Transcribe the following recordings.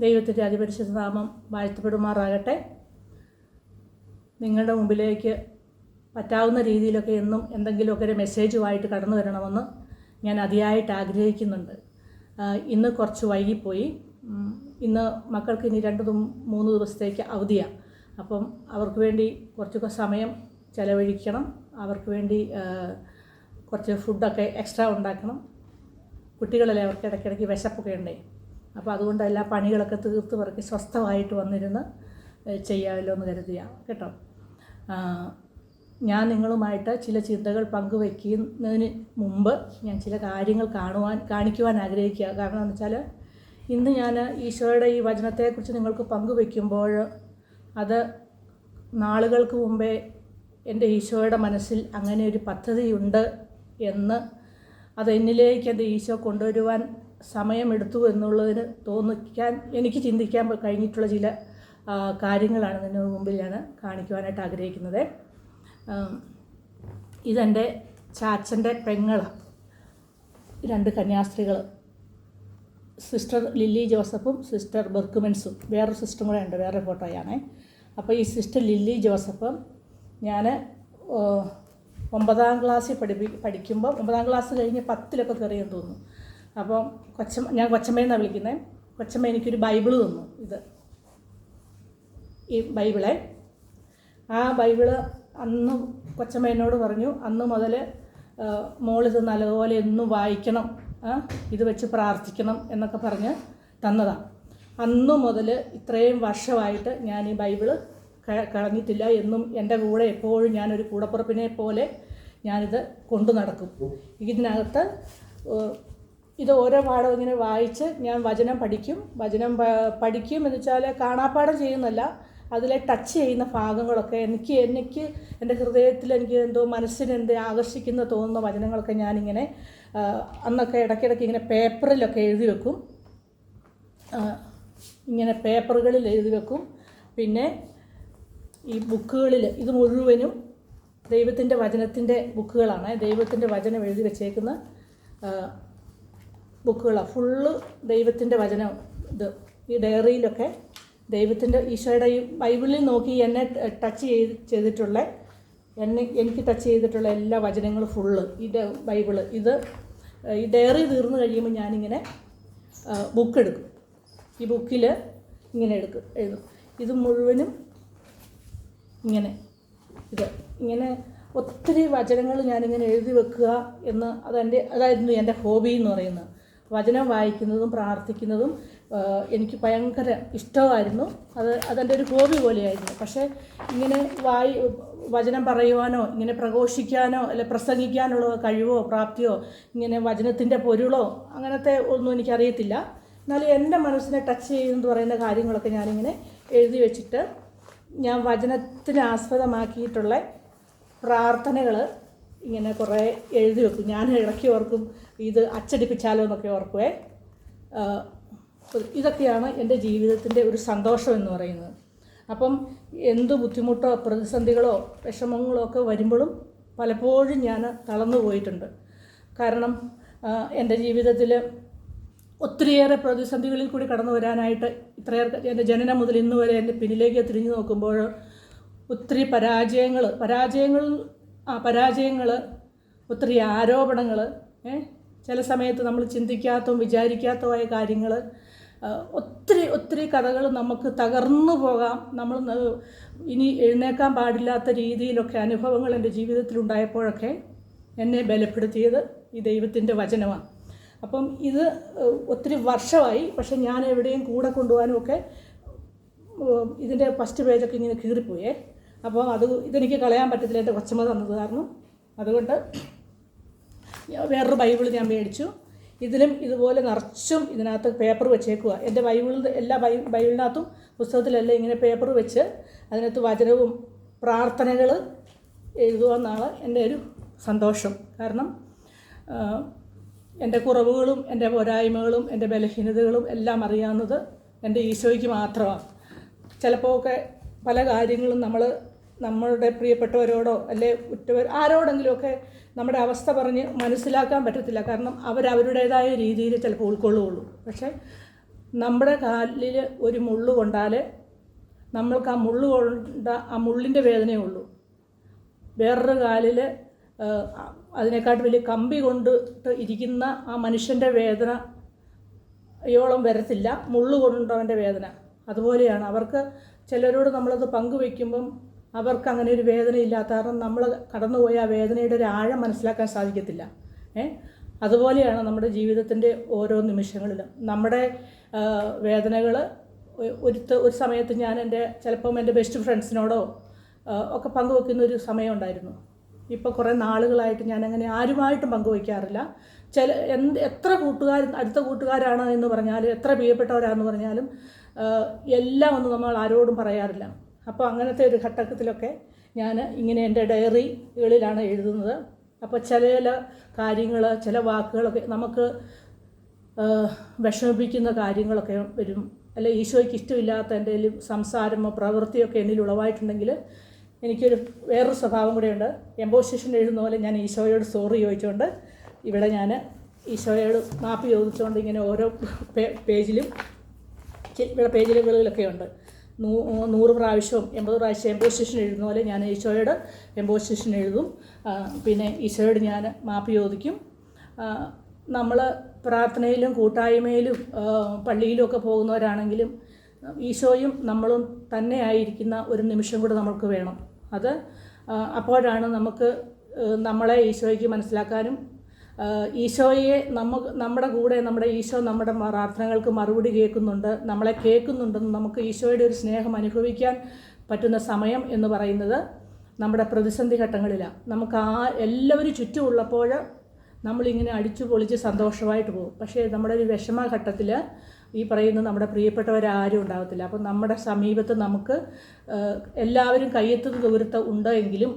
ദൈവത്തിന്റെ അതിപരിശുദ്ധ നാമം വാഴ്ത്തപ്പെടുമാറാകട്ടെ. നിങ്ങളുടെ മുമ്പിലേക്ക് പറ്റാവുന്ന രീതിയിലൊക്കെ എന്നും എന്തെങ്കിലുമൊക്കെ ഒരു മെസ്സേജുമായിട്ട് കടന്നു വരണമെന്ന് ഞാൻ അതിയായിട്ട് ആഗ്രഹിക്കുന്നുണ്ട്. ഇന്ന് കുറച്ച് വൈകിപ്പോയി. ഇന്ന് മക്കൾക്ക് ഇനി രണ്ട് മൂന്ന് ദിവസത്തേക്ക് അവധിയാണ് അപ്പം അവർക്ക് വേണ്ടി കുറച്ചൊക്കെ സമയം ചിലവഴിക്കണം. അവർക്ക് വേണ്ടി കുറച്ച് ഫുഡൊക്കെ എക്സ്ട്രാ ഉണ്ടാക്കണം. കുട്ടികളല്ലേ അവർക്ക് ഇടയ്ക്കിടയ്ക്ക് വിശപ്പൊക്കെ ഉണ്ടേ. അപ്പോൾ അതുകൊണ്ട് എല്ലാ പണികളൊക്കെ തീർത്ത് പറക്കി സ്വസ്ഥമായിട്ട് വന്നിരുന്ന് ചെയ്യാമല്ലോ എന്ന് കരുതിയ കേട്ടോ? ഞാൻ നിങ്ങളുമായിട്ട് ചില ചിന്തകൾ പങ്കുവയ്ക്കുന്നതിന് മുമ്പ് ഞാൻ ചില കാര്യങ്ങൾ കാണുവാൻ കാണിക്കുവാൻ ആഗ്രഹിക്കുക. കാരണം എന്ന് വെച്ചാൽ ഇന്ന് ഞാൻ ഈശോയുടെ ഈ വചനത്തെക്കുറിച്ച് നിങ്ങൾക്ക് പങ്കുവയ്ക്കുമ്പോൾ അത് നാളുകൾക്ക് മുമ്പേ എന്റെ ഈശോയുടെ മനസ്സിൽ അങ്ങനെ ഒരു പദ്ധതിയുണ്ട് എന്ന് അത് എന്നിലേക്ക് എന്റെ ഈശോ കൊണ്ടുവരുവാൻ സമയമെടുത്തു എന്നുള്ളതിന് തോന്നിക്കാൻ എനിക്ക് ചിന്തിക്കാൻ കഴിഞ്ഞിട്ടുള്ള ചില കാര്യങ്ങളാണ് നിങ്ങളുടെ മുമ്പിൽ ഞാൻ കാണിക്കുവാനായിട്ട് ആഗ്രഹിക്കുന്നത്. ഇതെന്റെ ചാച്ചന്റെ പെങ്ങൾ രണ്ട് കന്യാസ്ത്രീകൾ സിസ്റ്റർ ലില്ലി ജോസഫും സിസ്റ്റർ ബെർക്കുമെൻസും. വേറൊരു സിസ്റ്ററും കൂടെ ഉണ്ട് വേറെ ഫോട്ടോയാണേ. അപ്പോൾ ഈ സിസ്റ്റർ ലില്ലി ജോസഫും ഞാൻ ഒമ്പതാം ക്ലാസ്സിൽ പഠിപ്പി പഠിക്കുമ്പോൾ ഒമ്പതാം ക്ലാസ് കഴിഞ്ഞ് പത്തിലൊക്കെ കയറിയെന്ന് തോന്നുന്നു. അപ്പം കൊച്ചമ്മ ഞാൻ കൊച്ചമ്മയെന്നാണ് വിളിക്കുന്നത് കൊച്ചമ്മ എനിക്കൊരു ബൈബിൾ തന്നു ഇത്. ഈ ബൈബിളെ. ആ ബൈബിൾ അന്ന് കൊച്ചമ്മ എന്നോട് പറഞ്ഞു അന്ന് മുതൽ മോളിത് നല്ലതുപോലെ എന്നും വായിക്കണം ഇത് വെച്ച് പ്രാർത്ഥിക്കണം എന്നൊക്കെ പറഞ്ഞ് തന്നതാണ് അന്നു മുതൽ ഇത്രയും വർഷമായിട്ട് ഞാൻ ഈ ബൈബിൾ കളഞ്ഞിട്ടില്ല എന്നും എന്റെ കൂടെ എപ്പോഴും ഞാനൊരു കൂടപ്പുറപ്പിനെ പോലെ ഞാനിത് കൊണ്ടു നടക്കും. ഇതിനകത്ത് ഇത് ഓരോ പാഠം ഇങ്ങനെ വായിച്ച് ഞാൻ വചനം പഠിക്കും. വചനം പഠിക്കും എന്ന് വെച്ചാൽ കാണാപ്പാഠം ചെയ്യുന്നല്ല അതിലെ ടച്ച് ചെയ്യുന്ന ഭാഗങ്ങളൊക്കെ എനിക്ക് എനിക്ക് എന്റെ ഹൃദയത്തിൽ എനിക്ക് എന്തോ മനസ്സിന് എന്ത് ആകർഷിക്കുന്ന തോന്നുന്ന വചനങ്ങളൊക്കെ ഞാനിങ്ങനെ അന്നൊക്കെ ഇടയ്ക്കിടയ്ക്ക് ഇങ്ങനെ പേപ്പറിലൊക്കെ എഴുതി വെക്കും. ഇങ്ങനെ പേപ്പറുകളിൽ എഴുതി വെക്കും. പിന്നെ ഈ ബുക്കുകളിൽ ഇത് മുഴുവനും ദൈവത്തിന്റെ വചനത്തിന്റെ ബുക്കുകളാണ്. ദൈവത്തിന്റെ വചനം എഴുതി വെച്ചേക്കുന്ന ബുക്കുകളാണ് ഫുള്ള് ദൈവത്തിന്റെ വചനം. ഇത് ഈ ഡയറിയിലൊക്കെ ദൈവത്തിന്റെ ഈശോയുടെ ഈ ബൈബിളിൽ നോക്കി എന്നെ ടച്ച് ചെയ്ത് ചെയ്തിട്ടുള്ള എന്നെ എനിക്ക് ടച്ച് ചെയ്തിട്ടുള്ള എല്ലാ വചനങ്ങളും ഫുള്ള് ഈ ബൈബിൾ. ഇത് ഈ ഡയറി തീർന്നു കഴിയുമ്പോൾ ഞാനിങ്ങനെ ബുക്ക് എടുക്കും. ഈ ബുക്കിൽ ഇങ്ങനെ എടുക്കും എഴുതും. ഇത് മുഴുവനും ഇങ്ങനെ ഇത് ഇങ്ങനെ ഒത്തിരി വചനങ്ങൾ ഞാനിങ്ങനെ എഴുതി വെക്കുക എന്ന് അതെന്റെ അതായിരുന്നു എന്റെ ഹോബി എന്ന് പറയുന്നത്. വചനം വായിക്കുന്നതും പ്രാർത്ഥിക്കുന്നതും എനിക്ക് ഭയങ്കര ഇഷ്ടമായിരുന്നു. അത് അതെന്റെ ഒരു ഹോബി പോലെയായിരുന്നു. പക്ഷേ ഇങ്ങനെ വായി വചനം പറയുവാനോ ഇങ്ങനെ പ്രഘോഷിക്കാനോ അല്ലെ പ്രസംഗിക്കാനുള്ള കഴിവോ പ്രാപ്തിയോ ഇങ്ങനെ വചനത്തിന്റെ പൊരുളോ അങ്ങനത്തെ ഒന്നും എനിക്കറിയത്തില്ല. എന്നാലും എന്റെ മനസ്സിനെ ടച്ച് ചെയ്യുമെന്ന് പറയുന്ന കാര്യങ്ങളൊക്കെ ഞാനിങ്ങനെ എഴുതി വെച്ചിട്ട് ഞാൻ വചനത്തിന് ആസ്പദമാക്കിയിട്ടുള്ള പ്രാർത്ഥനകൾ ഇങ്ങനെ കുറേ എഴുതി വെക്കും. ഞാൻ ഇടയ്ക്ക് ഓർക്കും ഇത് അച്ചടിപ്പിച്ചാലോ എന്നൊക്കെ ഓർക്കുവേ. ഇതൊക്കെയാണ് എന്റെ ജീവിതത്തിന്റെ ഒരു സന്തോഷം എന്ന് പറയുന്നത്. അപ്പം എന്ത് ബുദ്ധിമുട്ടോ പ്രതിസന്ധികളോ വിഷമങ്ങളോ ഒക്കെ വരുമ്പോഴും പലപ്പോഴും ഞാൻ തളർന്നു പോയിട്ടുണ്ട്. കാരണം എന്റെ ജീവിതത്തിൽ ഒത്തിരിയേറെ പ്രതിസന്ധികളിൽ കൂടി കടന്നു വരാനായിട്ട് ഇത്രയേറെ എന്റെ ജനനം മുതൽ ഇന്ന് വരെ എന്റെ പിന്നിലേക്ക് തിരിഞ്ഞു നോക്കുമ്പോൾ ഒത്തിരി പരാജയങ്ങൾ പരാജയങ്ങൾ ആ പരാജയങ്ങൾ ഒത്തിരി ആരോപണങ്ങൾ ചില സമയത്ത് നമ്മൾ ചിന്തിക്കാത്തതും വിചാരിക്കാത്തതുമായ കാര്യങ്ങൾ ഒത്തിരി ഒത്തിരി കഥകൾ നമുക്ക് തകർന്നു പോകാം. നമ്മൾ ഇനി എഴുന്നേക്കാൻ പാടില്ലാത്ത രീതിയിലൊക്കെ അനുഭവങ്ങൾ എന്റെ ജീവിതത്തിലുണ്ടായപ്പോഴൊക്കെ എന്നെ ബലപ്പെടുത്തിയത് ഈ ദൈവത്തിന്റെ വചനമാണ്. അപ്പം ഇത് ഒത്തിരി വർഷമായി പക്ഷെ ഞാൻ എവിടെയും കൂടെ കൊണ്ടുപോകാനും ഒക്കെ ഇതിന്റെ ഫസ്റ്റ് പേജൊക്കെ ഇങ്ങനെ കീറിപ്പോയേ. അപ്പോൾ അത് ഇതെനിക്ക് കളയാൻ പറ്റത്തില്ല എന്റെ കൊച്ചമ്മ തന്നത് കാരണം. അതുകൊണ്ട് വേറൊരു ബൈബിൾ ഞാൻ മേടിച്ചു. ഇതിലും ഇതുപോലെ നിറച്ചും ഇതിനകത്ത് പേപ്പർ വെച്ചേക്കുക എന്റെ ബൈബിളിൽ എല്ലാ ബൈ ബൈബിളിനകത്തും പുസ്തകത്തിലെല്ലാം ഇങ്ങനെ പേപ്പർ വെച്ച് അതിനകത്ത് വചനവും പ്രാർത്ഥനകൾ എഴുതുക എന്നാണ് എന്റെ ഒരു സന്തോഷം. കാരണം എന്റെ കുറവുകളും എന്റെ പോരായ്മകളും എന്റെ ബലഹീനതകളും എല്ലാം അറിയാവുന്നത് എന്റെ ഈശോയ്ക്ക് മാത്രമാണ്. ചിലപ്പോൾ ഒക്കെ പല കാര്യങ്ങളും നമ്മൾ നമ്മളുടെ പ്രിയപ്പെട്ടവരോടോ അല്ലെ ഉറ്റവർ ആരോടെങ്കിലുമൊക്കെ നമ്മുടെ അവസ്ഥ പറഞ്ഞ് മനസ്സിലാക്കാൻ പറ്റത്തില്ല. കാരണം അവരവരുടേതായ രീതിയിൽ ചിലപ്പോൾ ഉൾക്കൊള്ളുകയുള്ളൂ. പക്ഷേ നമ്മുടെ കാലിൽ ഒരു മുള്ളു കൊണ്ടാൽ നമ്മൾക്ക് ആ മുള്ളു കൊണ്ട ആ മുള്ളിന്റെ വേദനയേ ഉള്ളൂ. വേറൊരു കാലിൽ അതിനെക്കാട്ട് വലിയ കമ്പി കൊണ്ടിട്ട് ഇരിക്കുന്ന ആ മനുഷ്യന്റെ വേദന യോളം വരത്തില്ല. മുള്ളു കൊണ്ടവന്റെ വേദന. അതുപോലെയാണ് അവർക്ക് ചിലരോട് നമ്മളത് പങ്കുവെക്കുമ്പം അവർക്ക് അങ്ങനെ ഒരു വേദന ഇല്ലാത്ത കാരണം നമ്മൾ കടന്നുപോയ ആ വേദനയുടെ ഒരു ആഴം മനസ്സിലാക്കാൻ സാധിക്കത്തില്ല. ഏ? അതുപോലെയാണ് നമ്മുടെ ജീവിതത്തിന്റെ ഓരോ നിമിഷങ്ങളിലും. നമ്മുടെ വേദനകൾ ഒരു ഒരു സമയത്ത് ഞാൻ എന്റെ ചിലപ്പം എന്റെ ബെസ്റ്റ് ഫ്രണ്ട്സിനോടോ ഒക്കെ പങ്കുവെക്കുന്ന ഒരു സമയമുണ്ടായിരുന്നു. ഇപ്പോൾ കുറേ നാളുകളായിട്ട് ഞാൻ അങ്ങനെ ആരുമായിട്ടും പങ്കുവയ്ക്കാറില്ല ചില എന്ത് എത്ര കൂട്ടുകാർ അടുത്ത കൂട്ടുകാരാണ് എന്ന് പറഞ്ഞാലും എത്ര പ്രിയപ്പെട്ടവരാണെന്ന് പറഞ്ഞാലും എല്ലാം ഒന്നും നമ്മൾ ആരോടും പറയാറില്ല. അപ്പോൾ അങ്ങനത്തെ ഒരു ഘട്ടത്തിലൊക്കെ ഞാൻ ഇങ്ങനെ എന്റെ ഡയറികളിലാണ് എഴുതുന്നത്. അപ്പോൾ ചില ചില കാര്യങ്ങൾ ചില വാക്കുകളൊക്കെ നമുക്ക് വിഷമിപ്പിക്കുന്ന കാര്യങ്ങളൊക്കെ വരും. അല്ലെ ഈശോയ്ക്ക് ഇഷ്ടമില്ലാത്ത എന്തെങ്കിലും സംസാരമോ പ്രവൃത്തിയോ ഒക്കെ എന്നിൽ ഉളവായിട്ടുണ്ടെങ്കിൽ എനിക്കൊരു വേറൊരു സ്വഭാവം കൂടെയുണ്ട് എംബോസിഷൻ എഴുതുന്ന പോലെ ഞാൻ ഈശോയോട് സോറി ചോദിച്ചുകൊണ്ട് ഇവിടെ ഞാൻ ഈശോയോട് മാപ്പ് ചോദിച്ചുകൊണ്ട് ഇങ്ങനെ ഓരോ പേജിലും ഇവിടെ പേജിലുകളിലൊക്കെ ഉണ്ട്. നൂ- നൂറ് പ്രാവശ്യവും എൺപത് പ്രാവശ്യം എംബോസിഷൻ എഴുതുന്ന പോലെ ഞാൻ ഈശോയോട് എംബോസിഷൻ എഴുതും. പിന്നെ ഈശോയോട് ഞാൻ മാപ്പ് ചോദിക്കും. നമ്മൾ പ്രാർത്ഥനയിലും കൂട്ടായ്മയിലും പള്ളിയിലും ഒക്കെ പോകുന്നവരാണെങ്കിലും ഈശോയും നമ്മളും തന്നെ ആയിരിക്കുന്ന ഒരു നിമിഷം കൂടെ നമ്മൾക്ക് വേണം. അത് അപ്പോഴാണ് നമുക്ക് നമ്മളെ ഈശോയ്ക്ക് മനസ്സിലാക്കാനും ഈശോയെ നമുക്ക് നമ്മുടെ കൂടെ നമ്മുടെ ഈശോ നമ്മുടെ പ്രാർത്ഥനകൾക്ക് മറുപടി കേൾക്കുന്നുണ്ട്. നമ്മളെ കേൾക്കുന്നുണ്ടെന്ന് നമുക്ക് ഈശോയുടെ ഒരു സ്നേഹം അനുഭവിക്കാൻ പറ്റുന്ന സമയം എന്ന് പറയുന്നത് നമ്മുടെ പ്രതിസന്ധി ഘട്ടങ്ങളിലാണ് നമുക്ക് ആ എല്ലാവരും ചുറ്റുമുള്ളപ്പോൾ നമ്മളിങ്ങനെ അടിച്ചു പൊളിച്ച് സന്തോഷമായിട്ട് പോകും. പക്ഷേ നമ്മുടെ ഒരു വിഷമഘട്ടത്തിൽ ഈ പറയുന്ന നമ്മുടെ പ്രിയപ്പെട്ടവരാരും ഉണ്ടാകത്തില്ല അപ്പം നമ്മുടെ സമീപത്ത് നമുക്ക് എല്ലാവരും കയ്യെത്തുന്ന ദൂരത്ത് ഉണ്ടെങ്കിലും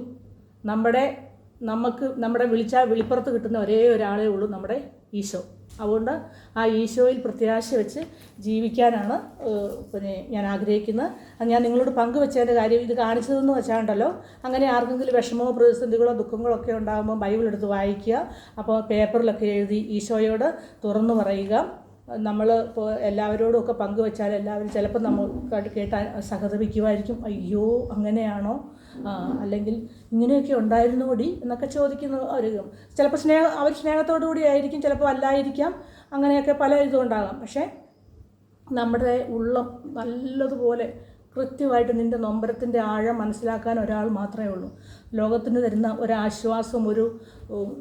നമ്മുടെ നമുക്ക് നമ്മുടെ വിളിച്ചാൽ വിളിപ്പുറത്ത് കിട്ടുന്ന ഒരേ ഒരാളേ ഉള്ളൂ നമ്മുടെ ഈശോ. അതുകൊണ്ട് ആ ഈശോയിൽ പ്രത്യാശ വെച്ച് ജീവിക്കാനാണ് പിന്നെ ഞാൻ ആഗ്രഹിക്കുന്നത്. ഞാൻ നിങ്ങളോട് പങ്കുവെച്ചതിന്റെ കാര്യം ഇത് കാണിച്ചതെന്ന് വെച്ചാണ്ടല്ലോ. അങ്ങനെ ആർക്കെങ്കിലും വിഷമമോ പ്രതിസന്ധികളോ ദുഃഖങ്ങളോ ഒക്കെ ഉണ്ടാകുമ്പോൾ ബൈബിൾ എടുത്ത് വായിക്കുക. അപ്പോൾ പേപ്പറിലൊക്കെ എഴുതി ഈശോയോട് തുറന്നു പറയുക. നമ്മൾ ഇപ്പോൾ എല്ലാവരോടും ഒക്കെ പങ്കുവെച്ചാൽ എല്ലാവരും ചിലപ്പോൾ നമുക്ക് കേട്ടാൽ സഹതപിക്കുമായിരിക്കും അയ്യോ അങ്ങനെയാണോ? അല്ലെങ്കിൽ ഇങ്ങനെയൊക്കെ ഉണ്ടായിരുന്നു കൂടി എന്നൊക്കെ ചോദിക്കുന്ന ഒരു ചിലപ്പോൾ സ്നേഹ അവർ സ്നേഹത്തോടു കൂടി ആയിരിക്കും ചിലപ്പോൾ അല്ലായിരിക്കാം. അങ്ങനെയൊക്കെ പല ഇതും ഉണ്ടാകാം. പക്ഷേ നമ്മുടെ ഉള്ളം നല്ലതുപോലെ കൃത്യമായിട്ട് നിന്റെ നൊമ്പരത്തിന്റെ ആഴം മനസ്സിലാക്കാൻ ഒരാൾ മാത്രമേ ഉള്ളൂ. ലോകത്തിന് തരുന്ന ഒരാശ്വാസം ഒരു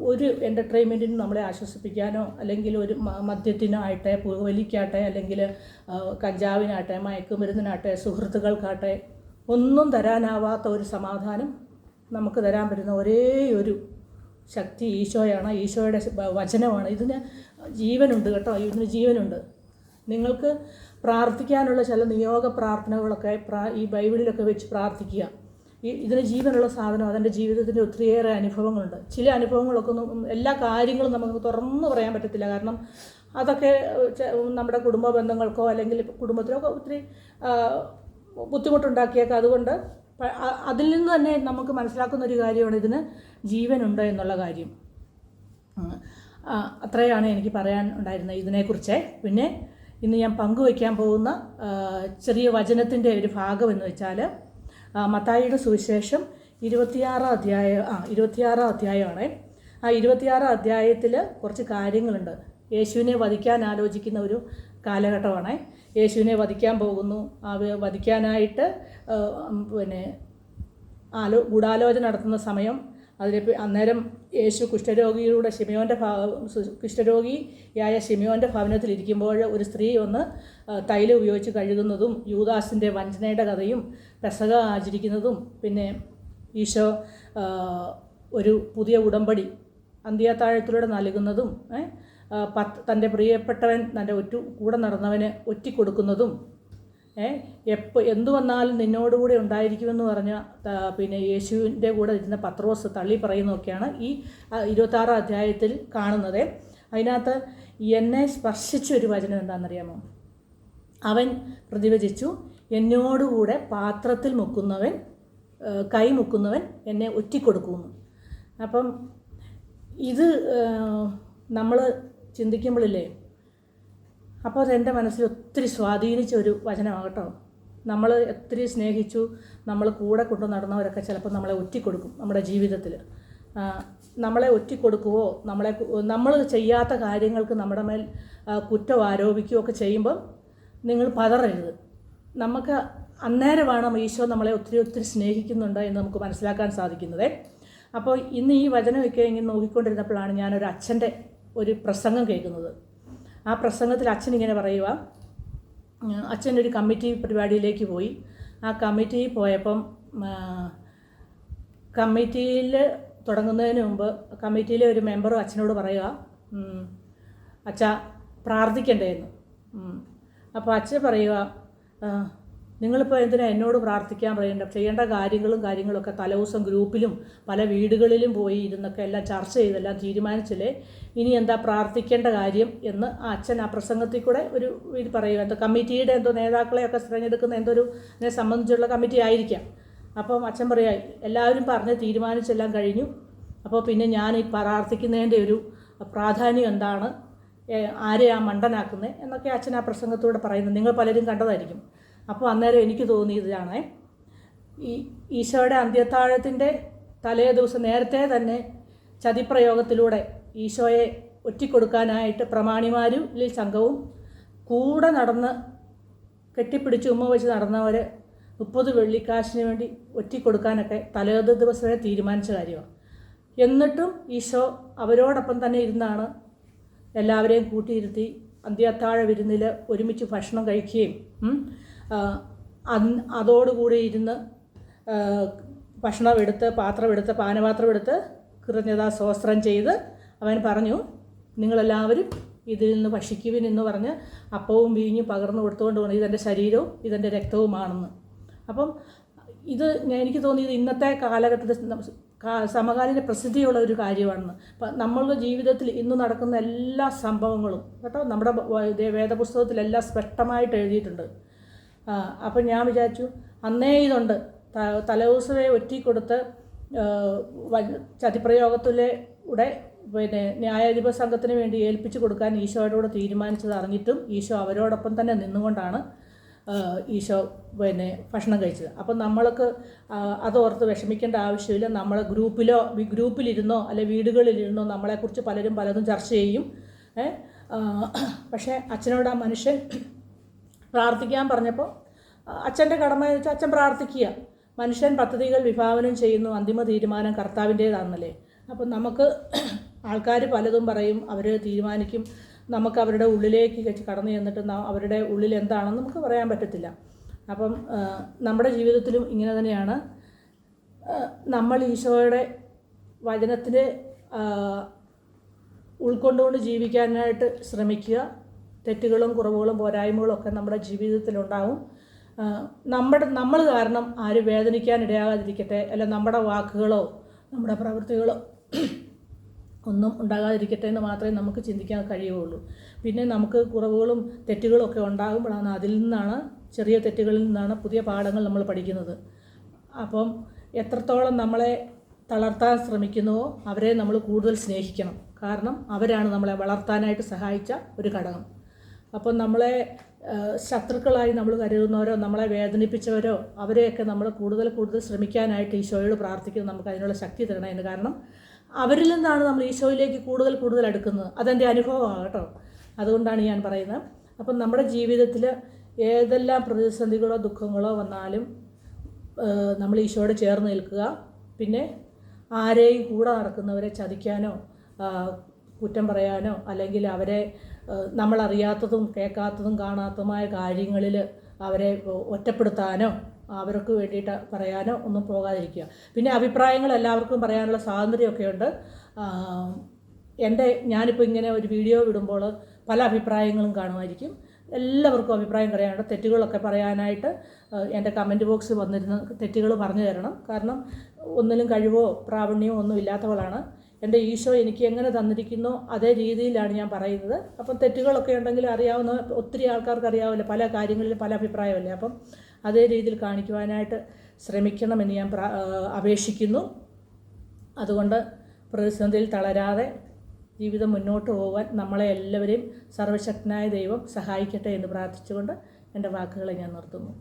ഒരു എന്റർടൈൻമെന്റിനും നമ്മളെ ആശ്വസിപ്പിക്കാനോ അല്ലെങ്കിൽ ഒരു മദ്യത്തിനായിട്ടെ പുകവലിക്കാട്ടെ അല്ലെങ്കിൽ കഞ്ചാവിനാട്ടെ മയക്കുമരുന്നിനാട്ടെ സുഹൃത്തുക്കൾക്കാട്ടെ ഒന്നും തരാനാവാത്ത ഒരു സമാധാനം നമുക്ക് തരാൻ പറ്റുന്ന ഒരേ ഒരു ശക്തി ഈശോയാണ്. ഈശോയുടെ വചനമാണ്. ഇതിന് ജീവനുണ്ട് കേട്ടോ. ഇതിന് ജീവനുണ്ട്. നിങ്ങൾക്ക് പ്രാർത്ഥിക്കാനുള്ള ചില നിയോഗ പ്രാർത്ഥനകളൊക്കെ പ്രാ ഈ ബൈബിളിലൊക്കെ വെച്ച് പ്രാർത്ഥിക്കുക. ഈ ഇതിന് ജീവനുള്ള സാധനം അതെന്റെ ജീവിതത്തിന്റെ ഒത്തിരിയേറെ അനുഭവങ്ങളുണ്ട്. ചില അനുഭവങ്ങളൊക്കെ ഒന്നും എല്ലാ കാര്യങ്ങളും നമുക്ക് തുറന്നു പറയാൻ പറ്റത്തില്ല. കാരണം അതൊക്കെ നമ്മുടെ കുടുംബ ബന്ധങ്ങൾക്കോ അല്ലെങ്കിൽ കുടുംബത്തിലൊക്കെ ഒത്തിരി ബുദ്ധിമുട്ടുണ്ടാക്കിയേക്കാം. അതുകൊണ്ട് അതിൽ നിന്ന് തന്നെ നമുക്ക് മനസ്സിലാക്കുന്ന ഒരു കാര്യമാണ് ഇതിന് ജീവനുണ്ട് എന്നുള്ള കാര്യം. അത്രയാണ് എനിക്ക് പറയാൻ ഉണ്ടായിരുന്നത് ഇതിനെക്കുറിച്ച്. പിന്നെ ഇന്ന് ഞാൻ പങ്കുവയ്ക്കാൻ പോകുന്ന ചെറിയ വചനത്തിന്റെ ഒരു ഭാഗം എന്ന് വെച്ചാൽ മത്തായിയുടെ സുവിശേഷം ഇരുപത്തിയാറാം അധ്യായം ആ ഇരുപത്തിയാറാം അധ്യായമാണ്. ആ ഇരുപത്തിയാറാം അധ്യായത്തിൽ കുറച്ച് കാര്യങ്ങളുണ്ട്. യേശുവിനെ വധിക്കാൻ ആലോചിക്കുന്ന ഒരു കാലഘട്ടമാണ്. യേശുവിനെ വധിക്കാൻ പോകുന്നു. വധിക്കാനായിട്ട് പിന്നെ ആലോ ഗൂഢാലോചന നടത്തുന്ന സമയം അതിൽ അന്നേരം യേശു കുഷ്ഠരോഗിയുടെ ശിമയോന്റെ ഭാ സു- കുഷ്ഠരോഗിയായ ശിമയോന്റെ ഭവനത്തിലിരിക്കുമ്പോൾ ഒരു സ്ത്രീ ഒന്ന് തൈല ഉപയോഗിച്ച് കഴുകുന്നതും യൂദാസിന്റെ വഞ്ചനയുടെ കഥയും പെസക ആചരിക്കുന്നതും പിന്നെ ഈശോ ഒരു പുതിയ ഉടമ്പടി അന്ത്യത്താഴത്തിലൂടെ നൽകുന്നതും പത്ത് തന്റെ പ്രിയപ്പെട്ടവൻ തന്റെ ഒറ്റ കൂടെ നടന്നവന് ഒറ്റിക്കൊടുക്കുന്നതും എപ്പോൾ എന്തു വന്നാലും നിന്നോടുകൂടെ ഉണ്ടായിരിക്കുമെന്ന് പറഞ്ഞ പിന്നെ യേശുവിന്റെ കൂടെ ഇരുന്ന പത്രോസ് തള്ളി പറയുന്നതൊക്കെയാണ് ഈ ഇരുപത്താറാം അധ്യായത്തിൽ കാണുന്നത്. അതിനകത്ത് എന്നെ സ്പർശിച്ച ഒരു വചനം എന്താണെന്നറിയാമോ? അവൻ പ്രതിവചിച്ചു എന്നോടുകൂടെ പാത്രത്തിൽ മുക്കുന്നവൻ കൈ മുക്കുന്നവൻ എന്നെ ഒറ്റിക്കൊടുക്കുന്നു അപ്പം ഇത് നമ്മൾ ചിന്തിക്കുമ്പോഴില്ലേ അപ്പോൾ അതെന്റെ മനസ്സിൽ ഒത്തിരി സ്വാധീനിച്ച ഒരു വചനമാകട്ടോ. നമ്മൾ ഒത്തിരി സ്നേഹിച്ചു നമ്മൾ കൂടെ കൊണ്ടു നടന്നവരൊക്കെ ചിലപ്പോൾ നമ്മളെ ഒറ്റിക്കൊടുക്കും നമ്മുടെ ജീവിതത്തിൽ നമ്മളെ ഒറ്റിക്കൊടുക്കുകയോ നമ്മളെ നമ്മൾ ചെയ്യാത്ത കാര്യങ്ങൾക്ക് നമ്മുടെ മേൽ കുറ്റം ആരോപിക്കുകയോ ഒക്കെ ചെയ്യുമ്പം നിങ്ങൾ പതറരുത്. നമുക്ക് അന്നേരമാണ് ഈശോ നമ്മളെ ഒത്തിരി ഒത്തിരി സ്നേഹിക്കുന്നുണ്ട് എന്ന് നമുക്ക് മനസ്സിലാക്കാൻ സാധിക്കുന്നത്. അപ്പോൾ ഇന്ന് ഈ വചനമൊക്കെ ഇങ്ങനെ നോക്കിക്കൊണ്ടിരുന്നപ്പോഴാണ് ഞാനൊരു അച്ഛന്റെ ഒരു പ്രസംഗം കേൾക്കുന്നത്. ആ പ്രസംഗത്തിൽ അച്ഛൻ ഇങ്ങനെ പറയുക അച്ഛന്റെ അച്ഛൻ ഒരു കമ്മിറ്റി പരിപാടിയിലേക്ക് പോയി. ആ കമ്മിറ്റിയിൽ പോയപ്പം കമ്മിറ്റിയിൽ തുടങ്ങുന്നതിന് മുമ്പ് കമ്മിറ്റിയിലെ ഒരു മെമ്പർ അച്ഛനോട് പറയുക അച്ഛ അച്ഛാ പ്രാർത്ഥിക്കണ്ടേ അപ്പോൾ അച്ഛൻ പറയുക "ആ, നിങ്ങളിപ്പോൾ എന്തിനാ എന്നോട് പ്രാർത്ഥിക്കാൻ പറയേണ്ട ചെയ്യേണ്ട കാര്യങ്ങളും കാര്യങ്ങളൊക്കെ തലേദിവസം ഗ്രൂപ്പിലും പല വീടുകളിലും പോയി ഇരുന്നൊക്കെ എല്ലാം ചർച്ച ചെയ്തെല്ലാം തീരുമാനിച്ചില്ലേ? ഇനി എന്താ പ്രാർത്ഥിക്കേണ്ട കാര്യം എന്ന് ആ അച്ഛൻ ആ പ്രസംഗത്തിൽ കൂടെ ഒരു ഇത് പറയുക എന്തോ കമ്മിറ്റിയുടെ എന്തോ നേതാക്കളെയൊക്കെ തിരഞ്ഞെടുക്കുന്ന എന്തോ ഒരു ഇതിനെ സംബന്ധിച്ചുള്ള കമ്മിറ്റി ആയിരിക്കാം. അപ്പം അച്ഛൻ പറയാം എല്ലാവരും പറഞ്ഞ് തീരുമാനിച്ചെല്ലാം കഴിഞ്ഞു. അപ്പോൾ പിന്നെ ഞാൻ ഈ പ്രാർത്ഥിക്കുന്നതിന്റെ ഒരു പ്രാധാന്യം എന്താണ്? ആരെയാ മണ്ടനാക്കുന്നത് എന്നൊക്കെ അച്ഛൻ ആ പ്രസംഗത്തോടെ പറയുന്നത് നിങ്ങൾ പലരും കണ്ടതായിരിക്കും. അപ്പോൾ അന്നേരം എനിക്ക് തോന്നിയതാണേ ഈ ഈശോയുടെ അന്ത്യത്താഴത്തിന്റെ തലേ ദിവസം നേരത്തെ തന്നെ ചതിപ്രയോഗത്തിലൂടെ ഈശോയെ ഒറ്റിക്കൊടുക്കാനായിട്ട് പ്രമാണിമാരും സംഘവും കൂടെ നടന്ന് കെട്ടിപ്പിടിച്ച് ഉമ്മ വെച്ച് നടന്നവർ മുപ്പത് വെള്ളിക്കാശിന് വേണ്ടി ഒറ്റിക്കൊടുക്കാനൊക്കെ തലേ ദിവസമേ തീരുമാനിച്ച കാര്യമാണ്. എന്നിട്ടും ഈശോ അവരോടൊപ്പം തന്നെ ഇരുന്നാണ് എല്ലാവരെയും കൂട്ടിയിരുത്തി അന്ത്യത്താഴ വിരുന്നിൽ ഒരുമിച്ച് ഭക്ഷണം കഴിക്കുകയും അന്ന് അതോടുകൂടി ഇരുന്ന് ഭക്ഷണമെടുത്ത് ഭക്ഷണം എടുത്ത് പാത്രം എടുത്ത് പാനപാത്രം എടുത്ത് കൃതജ്ഞതാ സ്വസ്ത്രം ചെയ്ത് അവൻ പറഞ്ഞു നിങ്ങളെല്ലാവരും ഇതിൽ നിന്ന് ഭക്ഷിക്കുവിൻ എന്ന് പറഞ്ഞ് അപ്പവും വീഞ്ഞും പകർന്നു കൊടുത്തുകൊണ്ട് പോകണം ഇതെന്റെ ശരീരവും ഇതെന്റെ രക്തവുമാണെന്ന്. അപ്പം ഇത് ഞാൻ എനിക്ക് തോന്നിയത് ഇന്നത്തെ കാലഘട്ടത്തിൽ സമകാലീന പ്രസിദ്ധിയുള്ള ഒരു കാര്യമാണെന്ന്. അപ്പം നമ്മളുടെ ജീവിതത്തിൽ ഇന്ന് നടക്കുന്ന എല്ലാ സംഭവങ്ങളും കേട്ടോ നമ്മുടെ വേദപുസ്തകത്തിലെല്ലാം സ്പഷ്ടമായിട്ട് എഴുതിയിട്ടുണ്ട്. അപ്പം ഞാൻ വിചാരിച്ചു അന്നേ ഇതുണ്ട്. തലേദിവസമേ ഒറ്റിക്കൊടുത്ത് കൊടുത്ത് ചതിപ്രയോഗത്തിലെ ചതിപ്രയോഗത്തിലൂടെ പിന്നെ ന്യായാധിപ സംഘത്തിന് വേണ്ടി ഏൽപ്പിച്ചു കൊടുക്കാൻ ഈശോയോട് തീരുമാനിച്ചത് അറിഞ്ഞിട്ടും ഈശോ അവരോടൊപ്പം തന്നെ നിന്നുകൊണ്ടാണ് ഈശോ പിന്നെ ഭക്ഷണം കഴിച്ചത്. അപ്പം നമ്മൾക്ക് അതോർത്ത് വിഷമിക്കേണ്ട ആവശ്യമില്ല. നമ്മളെ ഗ്രൂപ്പിലോ ഗ്രൂപ്പിലിരുന്നോ അല്ലെ വീടുകളിലിരുന്നോ നമ്മളെക്കുറിച്ച് പലരും പലതും ചർച്ച ചെയ്യും. പക്ഷേ അച്ഛനോട് ആ മനുഷ്യൻ പ്രാർത്ഥിക്കാൻ പറഞ്ഞപ്പോൾ അച്ഛന്റെ കടമ എന്ന് വെച്ചാൽ അച്ഛൻ പ്രാർത്ഥിക്കുക. മനുഷ്യൻ പദ്ധതികൾ വിഭാവനം ചെയ്യുന്നു അന്തിമ തീരുമാനം കർത്താവിന്റേതാണെന്നല്ലേ. അപ്പം നമുക്ക് ആൾക്കാർ പലതും പറയും അവർ തീരുമാനിക്കും. നമുക്ക് അവരുടെ ഉള്ളിലേക്ക് കടന്നു ചെന്നിട്ട് അവരുടെ ഉള്ളിൽ എന്താണെന്ന് നമുക്ക് പറയാൻ പറ്റത്തില്ല. അപ്പം നമ്മുടെ ജീവിതത്തിലും ഇങ്ങനെ തന്നെയാണ്. നമ്മൾ ഈശോയുടെ വചനത്തിന് ഉൾക്കൊണ്ടുകൊണ്ട് ജീവിക്കാനായിട്ട് ശ്രമിക്കുക. തെറ്റുകളും കുറവുകളും പോരായ്മകളും ഒക്കെ നമ്മുടെ ജീവിതത്തിലുണ്ടാവും. നമ്മുടെ നമ്മൾ കാരണം ആരും വേദനിക്കാൻ ഇടയാകാതിരിക്കട്ടെ അല്ല നമ്മുടെ വാക്കുകളോ നമ്മുടെ പ്രവൃത്തികളോ ഒന്നും ഉണ്ടാകാതിരിക്കട്ടെ എന്ന് മാത്രമേ നമുക്ക് ചിന്തിക്കാൻ കഴിയുകയുള്ളൂ. പിന്നെ നമുക്ക് കുറവുകളും തെറ്റുകളും ഒക്കെ ഉണ്ടാകുമ്പോഴാണ് അതിൽ നിന്നാണ് ചെറിയ തെറ്റുകളിൽ നിന്നാണ് പുതിയ പാഠങ്ങൾ നമ്മൾ പഠിക്കുന്നത്. അപ്പം എത്രത്തോളം നമ്മളെ തളർത്താൻ ശ്രമിക്കുന്നുവോ അവരെ നമ്മൾ കൂടുതൽ സ്നേഹിക്കണം. കാരണം അവരാണ് നമ്മളെ വളർത്താനായിട്ട് സഹായിച്ച ഒരു ഘടകം. അപ്പം നമ്മളെ ശത്രുക്കളായി നമ്മൾ കരുതുന്നവരോ നമ്മളെ വേദനിപ്പിച്ചവരോ അവരെയൊക്കെ നമ്മൾ കൂടുതൽ കൂടുതൽ ശ്രമിക്കാനായിട്ട് ഈശോയോട് പ്രാർത്ഥിക്കുന്നത് നമുക്ക് അതിനുള്ള ശക്തി തരണതിന് കാരണം അവരിൽ നിന്നാണ് നമ്മൾ ഈശോയിലേക്ക് കൂടുതൽ കൂടുതൽ അടുക്കുന്നത്. അതെന്റെ അനുഭവമാണ് കേട്ടോ. അതുകൊണ്ടാണ് ഞാൻ പറയുന്നത്. അപ്പം നമ്മുടെ ജീവിതത്തിൽ ഏതെല്ലാം പ്രതിസന്ധികളോ ദുഃഖങ്ങളോ വന്നാലും നമ്മൾ ഈശോയോട് ചേർന്ന് നിൽക്കുക. പിന്നെ ആരെയും കൂടെ നടക്കുന്നവരെ ചതിക്കാനോ കുറ്റം പറയാനോ അല്ലെങ്കിൽ അവരെ നമ്മളറിയാത്തതും കേൾക്കാത്തതും കാണാത്തതുമായ കാര്യങ്ങളിൽ അവരെ ഒറ്റപ്പെടുത്താനോ അവർക്ക് വേണ്ടിയിട്ട് പറയാനോ ഒന്നും പോകാതിരിക്കുക. പിന്നെ അഭിപ്രായങ്ങൾ എല്ലാവർക്കും പറയാനുള്ള സ്വാതന്ത്ര്യമൊക്കെ ഉണ്ട് എന്റെ ഞാനിപ്പോൾ ഇങ്ങനെ ഒരു വീഡിയോ വിടുമ്പോൾ പല അഭിപ്രായങ്ങളും കാണുമായിരിക്കും. എല്ലാവർക്കും അഭിപ്രായം പറയാനുണ്ട്. തെറ്റുകളൊക്കെ പറയാനായിട്ട് എന്റെ കമന്റ് ബോക്സിൽ വന്നിരുന്ന തെറ്റുകൾ പറഞ്ഞു തരണം. കാരണം ഒന്നിലും കഴിവോ പ്രാവണ്യമോ ഒന്നും ഇല്ലാത്തവളാണ്. എന്റെ ഈശോ എനിക്ക് എങ്ങനെ തന്നിരിക്കുന്നു അതേ രീതിയിലാണ് ഞാൻ പറയുന്നത്. അപ്പം തെറ്റുകളൊക്കെ ഉണ്ടെങ്കിൽ അറിയാവുന്ന ഒത്തിരി ആൾക്കാർക്ക് അറിയാവില്ല പല കാര്യങ്ങളിലും പല അഭിപ്രായമല്ലേ? അപ്പം അതേ രീതിയിൽ കാണിക്കുവാനായിട്ട് ശ്രമിക്കണമെന്ന് ഞാൻ അപേക്ഷിക്കുന്നു. അതുകൊണ്ട് പ്രതിസന്ധിയിൽ തളരാതെ ജീവിതം മുന്നോട്ട് പോകാൻ നമ്മളെ എല്ലാവരെയും സർവശക്തനായ ദൈവം സഹായിക്കട്ടെ എന്ന് പ്രാർത്ഥിച്ചുകൊണ്ട് എന്റെ വാക്കുകളെ ഞാൻ നിർത്തുന്നു.